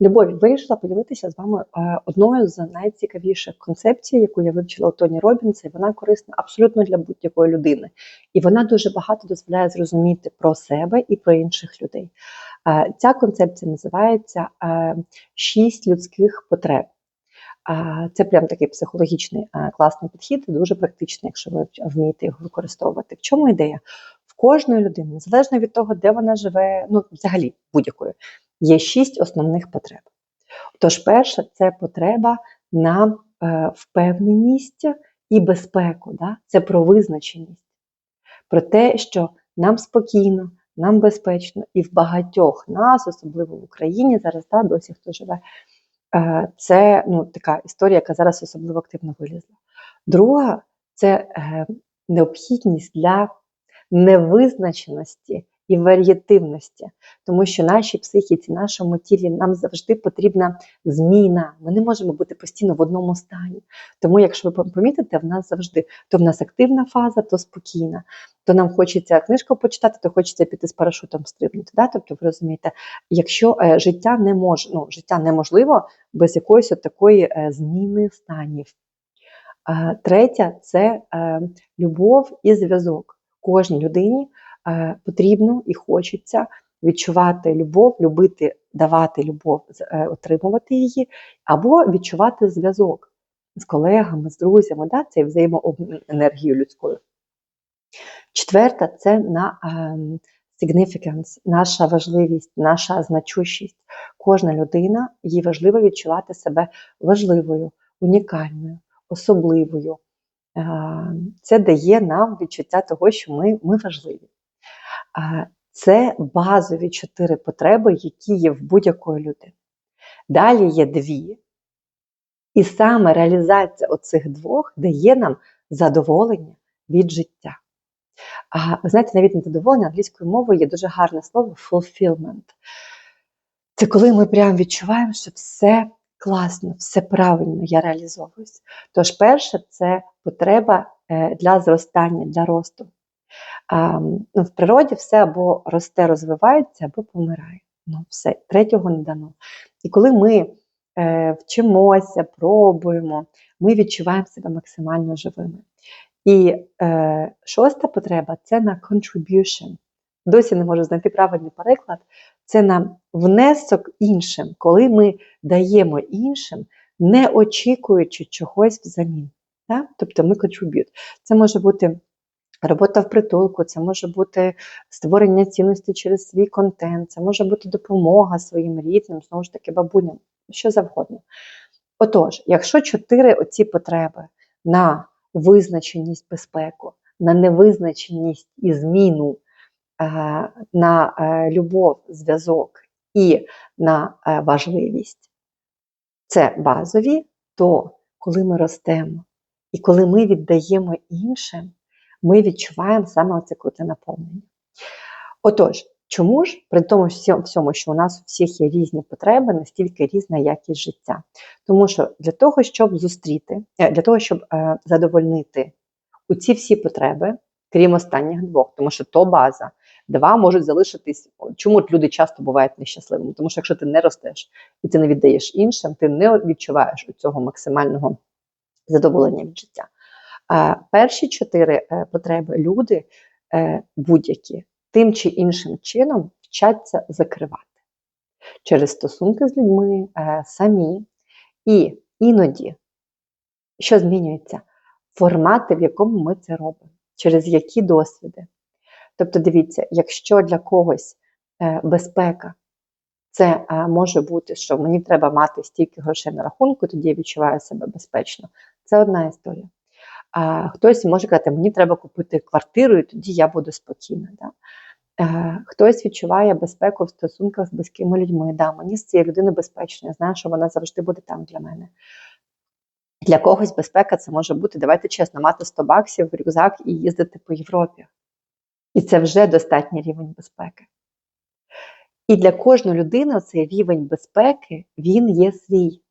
Любові, вирішила поділитися з вами е, одною з найцікавіших концепцій, яку я вивчила у Тоні Робінса, і вона корисна абсолютно для будь-якої людини. І вона дуже багато дозволяє зрозуміти про себе і про інших людей. Е, Ця концепція називається е, шість людських потреб. Це прям такий психологічний класний підхід, дуже практичний, якщо ви вмієте його використовувати. В чому ідея? В кожної людини, незалежно від того, де вона живе, ну взагалі будь-якої, є шість основних потреб. Тож, перша це потреба на е, впевненість і безпеку. Да? Це про визначеність, про те, що нам спокійно, нам безпечно, і в багатьох нас, особливо в Україні, зараз да, досі хто живе. Е, Це ну, така історія, яка зараз особливо активно вилізла. Друга це е, необхідність для невизначеності і варіативності, тому що нашій психіці, нашому тілі нам завжди потрібна зміна. Ми не можемо бути постійно в одному стані. Тому, якщо ви помітите, в нас завжди то в нас активна фаза, то спокійна. То нам хочеться книжку почитати, то хочеться піти з парашутом стрибнути. Да? Тобто, ви розумієте, якщо е, життя не може, ну, життя неможливо без якоїсь от такої е, зміни станів. Е, третя це любов і зв'язок. Кожній людині потрібно і хочеться відчувати любов, любити, давати любов, е, отримувати її, або відчувати зв'язок з колегами, з друзями, да? цей взаємообмін енергією людською. Четверта це на ем, significance, наша важливість, наша значущість. Кожна людина їй важливо відчувати себе важливою, унікальною, особливою. Е, Це дає нам відчуття того, що ми, ми важливі. Це базові чотири потреби, які є в будь-якої людини. Далі є дві, і саме реалізація оцих двох дає нам задоволення від життя. А ви знаєте, навіть не задоволення англійською мовою є дуже гарне слово fulfillment. Це коли ми прям відчуваємо, що все класно, все правильно, я реалізовуюсь. Тож, перше, це потреба е, для зростання, для росту. А, ну, в природі все або росте, розвивається, або помирає. Ну, все, третього не дано. І коли ми е, вчимося, пробуємо, ми відчуваємо себе максимально живими. І е, шоста потреба це на contribution. Досі не можу знайти правильний переклад. Це на внесок іншим, коли ми даємо іншим, не очікуючи чогось взамін. Так? Тобто ми contribute. Це може бути робота в притулку, це може бути створення цінності через свій контент, це може бути допомога своїм рідним, знову ж таки, бабуням, що завгодно. Отож, якщо чотири оці потреби на визначеність безпеку, на невизначеність і зміну, е, на е, любов, зв'язок і на е, важливість, це базові, то коли ми ростемо і коли ми віддаємо іншим, ми відчуваємо саме це круте наповнення. Отож, чому ж при тому всьому, що у нас у всіх є різні потреби, настільки різна якість життя? Тому що для того, щоб зустріти, е, для того, щоб е, задовольнити у ці всі потреби, крім останніх двох, тому що то база, два можуть залишитись. Чому люди часто бувають нещасливими? Тому що якщо ти не ростеш і ти не віддаєш іншим, ти не відчуваєш у цього максимального задоволення від життя. А перші чотири е, потреби люди е, будь-які тим чи іншим чином вчаться закривати через стосунки з людьми е, самі. І іноді, що змінюється? Формати, в якому ми це робимо, через які досвіди. Тобто, дивіться, якщо для когось безпека, це може бути, що мені треба мати стільки грошей на рахунку, тоді я відчуваю себе безпечно. Це одна історія. Хтось може казати, мені треба купити квартиру, і тоді я буду спокійна. Да? Е, Хтось відчуває безпеку в стосунках з близькими людьми. Да, мені з цією людиною безпечно, я знаю, що вона завжди буде там для мене. Для когось безпека це може бути, давайте чесно, мати 100 баксів в рюкзак і їздити по Європі. І це вже достатній рівень безпеки. І для кожної людини цей рівень безпеки він є свій.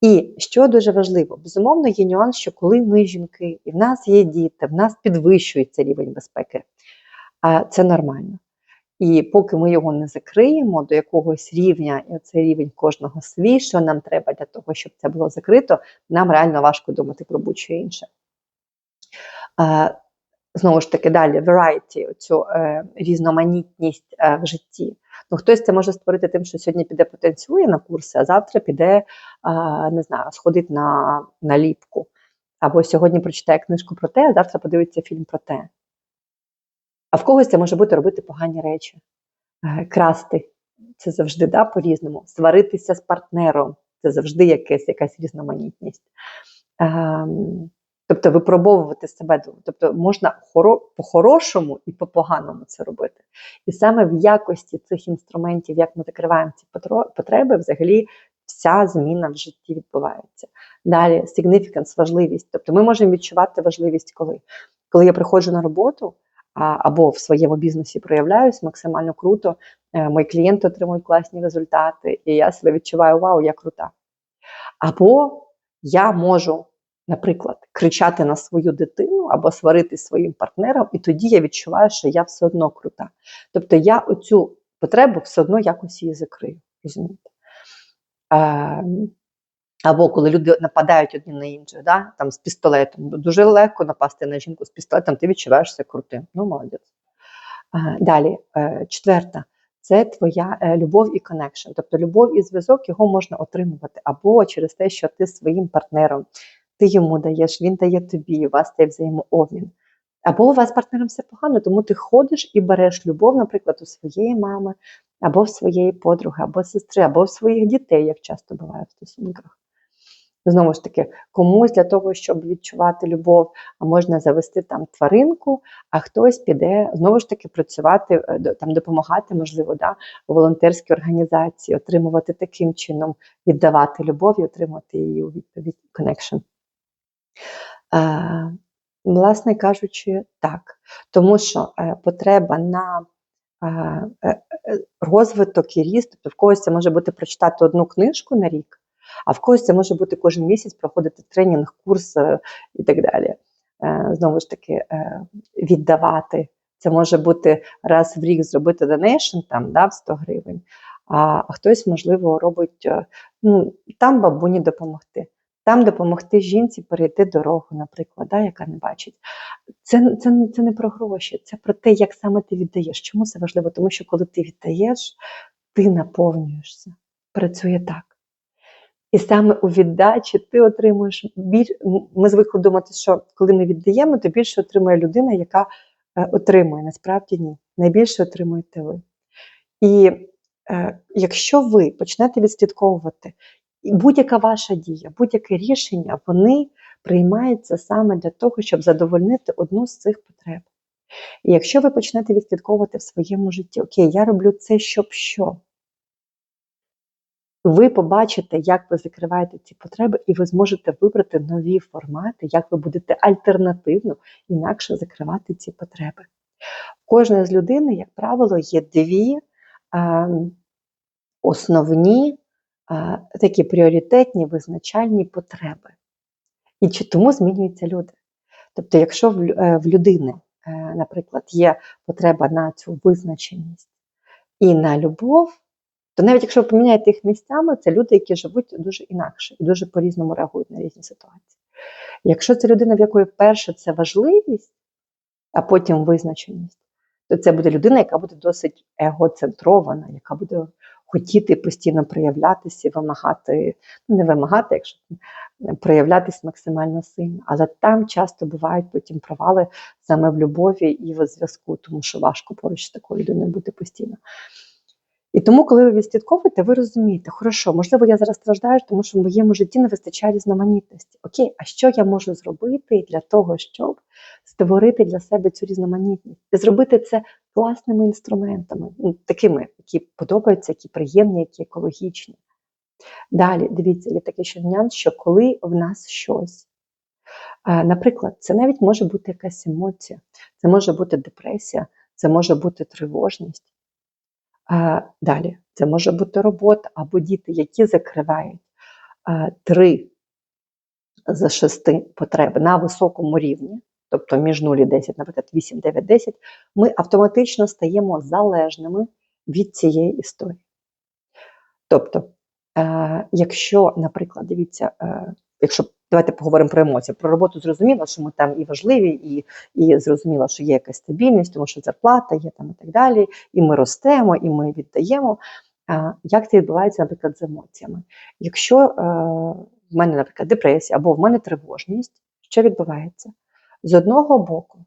І що дуже важливо, безумовно, є нюанс, що коли ми жінки, і в нас є діти, в нас підвищується рівень безпеки, а це нормально. І поки ми його не закриємо до якогось рівня, і цей рівень кожного свій, що нам треба для того, щоб це було закрито, нам реально важко думати про будь-що інше. Знову ж таки, далі variety, цю е, різноманітність е, в житті. Ну, Хтось це може створити тим, що сьогодні піде потанцює на курси, а завтра піде, е, не знаю, сходить на, на ліпку. Або сьогодні прочитає книжку про те, а завтра подивиться фільм про те. А в когось це може бути робити погані речі, е, красти це завжди да, по-різному. Сваритися з партнером це завжди якась, якась різноманітність. Ем, Тобто випробовувати себе, тобто можна по-хорошому і по-поганому це робити. І саме в якості цих інструментів, як ми закриваємо ці потреби, взагалі вся зміна в житті відбувається. Далі significance, важливість. Тобто ми можемо відчувати важливість, коли Коли я приходжу на роботу або в своєму бізнесі проявляюсь максимально круто, е, мої клієнти отримують класні результати, і я себе відчуваю, вау, я крута. Або я можу наприклад, кричати на свою дитину або сварити своїм партнером, і тоді я відчуваю, що я все одно крута. Тобто я оцю потребу все одно якось її закрию. розумієте? Або коли люди нападають одні на інших, да? там з пістолетом. Дуже легко напасти на жінку з пістолетом, ти відчуваєшся крутим. Ну, молодець. Далі, е, четверта. Це твоя е, любов і коннекшн. Тобто любов і зв'язок його можна отримувати або через те, що ти своїм партнером ти йому даєш, він дає тобі, у вас цей взаємообмін. Або у вас з партнером все погано, тому ти ходиш і береш любов, наприклад, у своєї мами, або в своєї подруги, або сестри, або в своїх дітей, як часто буває в стосунках. Знову ж таки, комусь для того, щоб відчувати любов, можна завести там тваринку, а хтось піде знову ж таки працювати, е, там допомагати, можливо, да, волонтерській організації, отримувати таким чином, віддавати любов і отримати її у відповідь connection. Е, власне кажучи, так. Тому що е, потреба на е, розвиток і ріст, тобто в когось це може бути прочитати одну книжку на рік, а в когось це може бути кожен місяць проходити тренінг, курс і так далі. Знову ж таки, віддавати. Це може бути раз в рік зробити донейшн там, да, в 100 гривень, а хтось, можливо, робить ну, там бабуні допомогти. Там допомогти жінці перейти дорогу, наприклад, да, яка не бачить. Це це, це не про гроші, це про те, як саме ти віддаєш. Чому це важливо? Тому що коли ти віддаєш, ти наповнюєшся. Працює так. І саме у віддачі ти отримуєш більш. Ми звикли думати, що коли ми віддаємо, то більше отримує людина, яка е, отримує. Насправді ні. Найбільше отримуєте ви. І е, якщо ви почнете відслідковувати, будь-яка ваша дія, будь-яке рішення, вони приймаються саме для того, щоб задовольнити одну з цих потреб. І якщо ви почнете відслідковувати в своєму житті, окей, я роблю це, щоб що, ви побачите, як ви закриваєте ці потреби, і ви зможете вибрати нові формати, як ви будете альтернативно інакше закривати ці потреби. У кожної з людини, як правило, є дві е, основні такі пріоритетні визначальні потреби. І чи тому змінюються люди. Тобто, якщо в е, людини, е, наприклад, є потреба на цю визначеність і на любов, то навіть якщо ви поміняєте їх місцями, це люди, які живуть дуже інакше і дуже по-різному реагують на різні ситуації. Якщо це людина, в якої перше це важливість, а потім визначеність, то це буде людина, яка буде досить егоцентрована, яка буде хотіти постійно проявлятися вимагати, ну не вимагати, якщо проявлятися максимально сильно. Але там часто бувають потім провали саме в любові і в зв'язку, тому що важко поруч з такою людиною бути постійно. І тому, коли ви відслідковуєте, ви розумієте, хорошо, можливо, я зараз страждаю, тому що в моєму житті не вистачає різноманітності. Окей, а що я можу зробити для того, щоб створити для себе цю різноманітність і зробити це класними інструментами, ну, такими, які подобаються, які приємні, які екологічні. Далі, дивіться, є такий ще що коли в нас щось, наприклад, це навіть може бути якась емоція, це може бути депресія, це може бути тривожність. Далі, це може бути робота або діти, які закривають три з шести потреб на високому рівні тобто між 0 і 10, наприклад, 8, 9, 10, ми автоматично стаємо залежними від цієї історії. Тобто, е, якщо, наприклад, дивіться, е, якщо давайте поговоримо про емоції, про роботу зрозуміло, що ми там і важливі, і, і зрозуміло, що є якась стабільність, тому що зарплата є там і так далі, і ми ростемо, і ми віддаємо. Як це відбувається, наприклад, з емоціями? Якщо е, в мене, наприклад, депресія або в мене тривожність, що відбувається? З одного боку,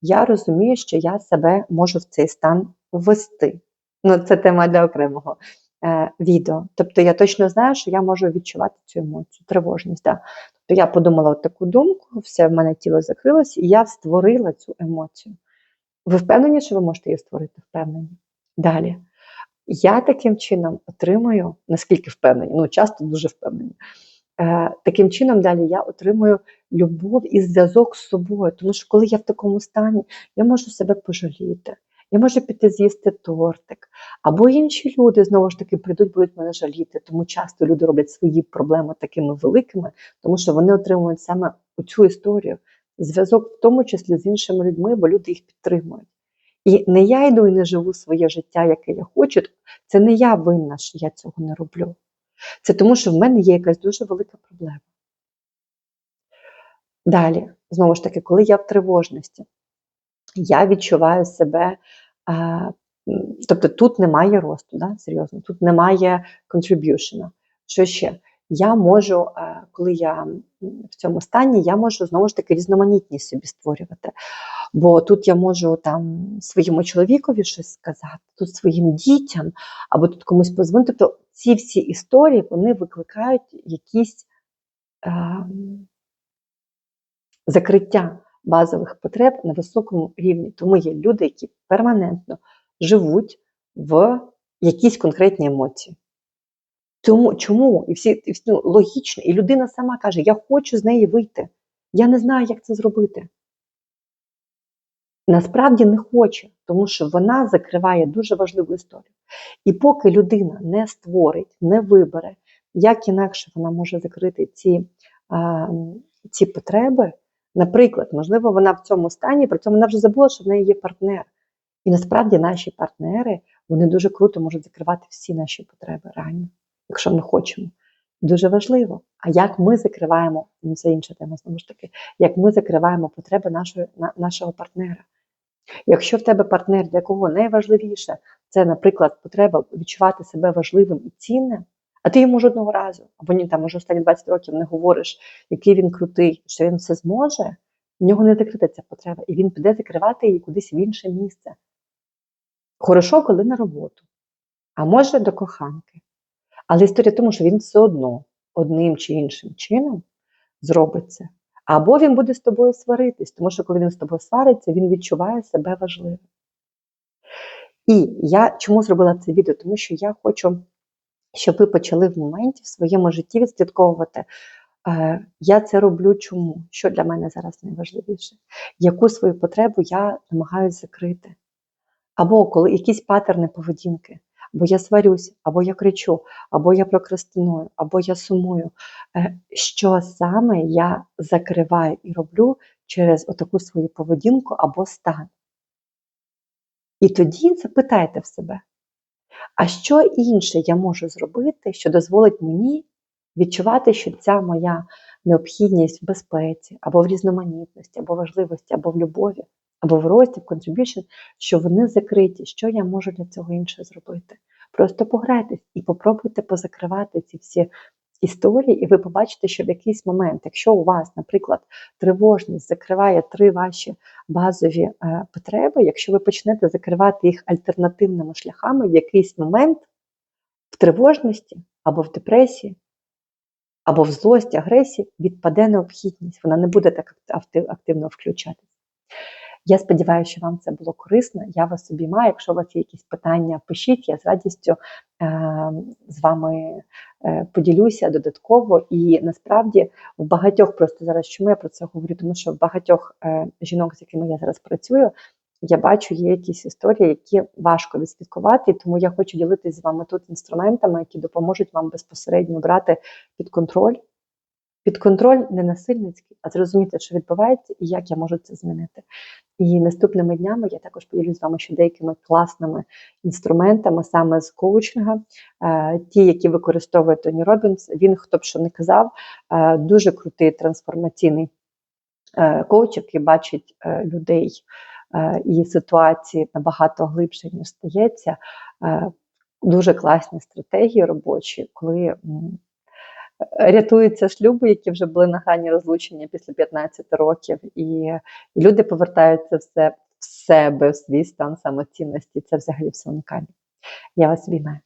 я розумію, що я себе можу в цей стан ввести. Ну, це тема для окремого е, відео. Тобто я точно знаю, що я можу відчувати цю емоцію, тривожність. Да? Тобто я подумала от таку думку, все в мене тіло закрилось, і я створила цю емоцію. Ви впевнені, що ви можете її створити? Впевнені. Далі. Я таким чином отримую, наскільки впевнені, ну часто дуже впевнені. Е, Таким чином, далі я отримую любов і зв'язок з собою. Тому що коли я в такому стані, я можу себе пожаліти, я можу піти з'їсти тортик. Або інші люди знову ж таки прийдуть, будуть мене жаліти. Тому часто люди роблять свої проблеми такими великими, тому що вони отримують саме цю історію, зв'язок, в тому числі з іншими людьми, бо люди їх підтримують. І не я йду і не живу своє життя, яке я хочу. Це не я винна, що я цього не роблю. Це тому, що в мене є якась дуже велика проблема. Далі, знову ж таки, коли я в тривожності, я відчуваю себе. Тобто тут немає росту, да? серйозно, тут немає contribution. Що ще? Я можу, коли я в цьому стані, я можу знову ж таки різноманітність собі створювати. Бо тут я можу там своєму чоловікові щось сказати, тут своїм дітям, або тут комусь позвонити. Тобто ці всі історії вони викликають якісь е, закриття базових потреб на високому рівні. Тому є люди, які перманентно живуть в якісь конкретні емоції. Тому чому? І всі, і всі ну, логічно, і людина сама каже: Я хочу з неї вийти. Я не знаю, як це зробити. Насправді не хоче, тому що вона закриває дуже важливу історію. І поки людина не створить, не вибере, як інакше вона може закрити ці, а, ці потреби. Наприклад, можливо, вона в цьому стані, при цьому вона вже забула, що в неї є партнер. І насправді наші партнери вони дуже круто можуть закривати всі наші потреби реально якщо ми хочемо. Дуже важливо. А як ми закриваємо, ну це інша тема, знову ж таки, як ми закриваємо потреби нашої, на, нашого партнера. Якщо в тебе партнер, для кого найважливіше, це, наприклад, потреба відчувати себе важливим і цінним, а ти йому жодного разу, або ні, там може останні 20 років не говориш, який він крутий, що він все зможе, в нього не закрита ця потреба, і він піде закривати її кудись в інше місце. Хорошо, коли на роботу, а може до коханки. Але історія тому, що він все одно одним чи іншим чином зробить це. Або він буде з тобою сваритись, тому що коли він з тобою свариться, він відчуває себе важливим. І я чому зробила це відео? Тому що я хочу, щоб ви почали в моменті в своєму житті відслідковувати. Е, я це роблю чому? Що для мене зараз найважливіше? Яку свою потребу я намагаюся закрити? Або коли якісь патерни поведінки або я сварюсь, або я кричу, або я прокрастиную, або я сумую. Е, що саме я закриваю і роблю через отаку свою поведінку або стан? І тоді запитайте в себе, а що інше я можу зробити, що дозволить мені відчувати, що ця моя необхідність в безпеці, або в різноманітності, або важливості, або в любові, або в рості, в contribution, що вони закриті, що я можу для цього інше зробити. Просто пограйтесь і попробуйте позакривати ці всі історії, і ви побачите, що в якийсь момент, якщо у вас, наприклад, тривожність закриває три ваші базові е, потреби, якщо ви почнете закривати їх альтернативними шляхами, в якийсь момент в тривожності або в депресії, або в злості, агресії відпаде необхідність, вона не буде так активно включатися. Я сподіваюся, що вам це було корисно. Я вас обіймаю. Якщо у вас є якісь питання, пишіть, я з радістю е, з вами поділюся додатково. І насправді в багатьох просто зараз чому я про це говорю, тому що в багатьох е, жінок, з якими я зараз працюю, я бачу, є якісь історії, які важко відслідкувати, тому я хочу ділитися з вами тут інструментами, які допоможуть вам безпосередньо брати під контроль під контроль не насильницький, а зрозуміти, що відбувається і як я можу це змінити. І наступними днями я також поділюсь з вами ще деякими класними інструментами саме з коучинга. Е, Ті, які використовує Тоні Робінс, він, хто б що не казав, е, дуже крутий трансформаційний е, коуч, який бачить людей і ситуації набагато глибше, ніж стається. Дуже класні стратегії робочі, коли рятуються шлюби, які вже були на грані розлучення після 15 років, і, люди повертаються все в себе, в свій стан самоцінності. Це взагалі все унікально. Я вас обіймаю.